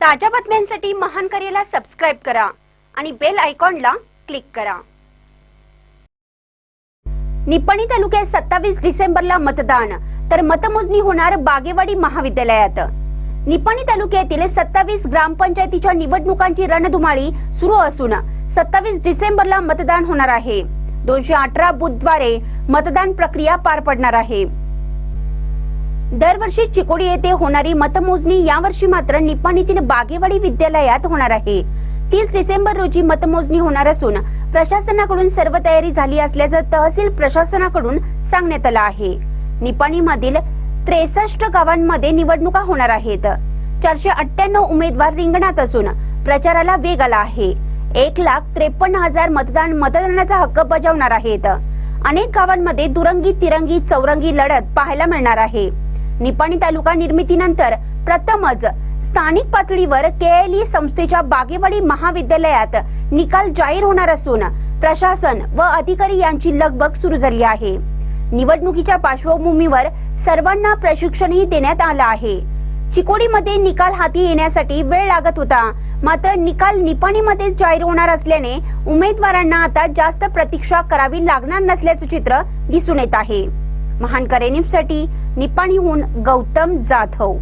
ताज्या बातम्यांसाठी महान करेला सबस्क्राईब करा आणि बेल आयकॉनला क्लिक करा. निपाणी तालुक्यात सत्तावीस डिसेंबरला मतदान तर मतमोजणी होणार बागेवाडी महाविद्यालयात. निपाणी तालुक्यातील सत्तावीस ग्रामपंचायतीच्या निवडणुकांची रणधुमाळी सुरू असून सत्तावीस डिसेंबरला मतदान होणार आहे. दोनशे अठरा बुधवारे मतदान प्रक्रिया पार पडणार आहे. दरवर्षी चिकोडी येथे होणारी मतमोजणी यावर्षी मात्र निपाणीतील बागेवाडी विद्यालयात होणार आहे. तीस डिसेंबर रोजी मतमोजणी होणार असून प्रशासनाकडून सर्व तयारी झाली असल्याचं तहसील प्रशासनाकडून सांगण्यात आलं आहे. निपाणीमधील त्रेसष्ट गावांमध्ये निवडणुका होणार आहेत. चारशे अठ्ठ्याण्णव उमेदवार रिंगणात असून प्रचाराला वेग आला आहे. एक लाख त्रेपन्न हजार मतदान मतदानाचा हक्क बजावणार आहेत. अनेक गावांमध्ये दुरंगी तिरंगी चौरंगी लढत पाहायला मिळणार आहे. निपाणी तालुका निर्मितीनंतर प्रथमच स्थानिक पातळीवर केएलई संस्थेच्या बागेवाडी महाविद्यालयात निकाल जाहीर होणार असून प्रशासन व अधिकारी यांची लगबग सुरू झाली आहे. निवडणुकीच्या पार्श्वभूमीवर सर्वांना प्रशिक्षणही देण्यात आलं आहे. चिकोडीमध्ये निकाल हाती येण्यासाठी वेळ लागत होता मात्र निकाल निपाणीमध्ये जाहीर होणार असल्याने उमेदवारांना आता जास्त प्रतीक्षा करावी लागणार नसल्याचं चित्र दिसून येत आहे. महान करे न्यूजसाठी निपाणीहून गौतम जाधव.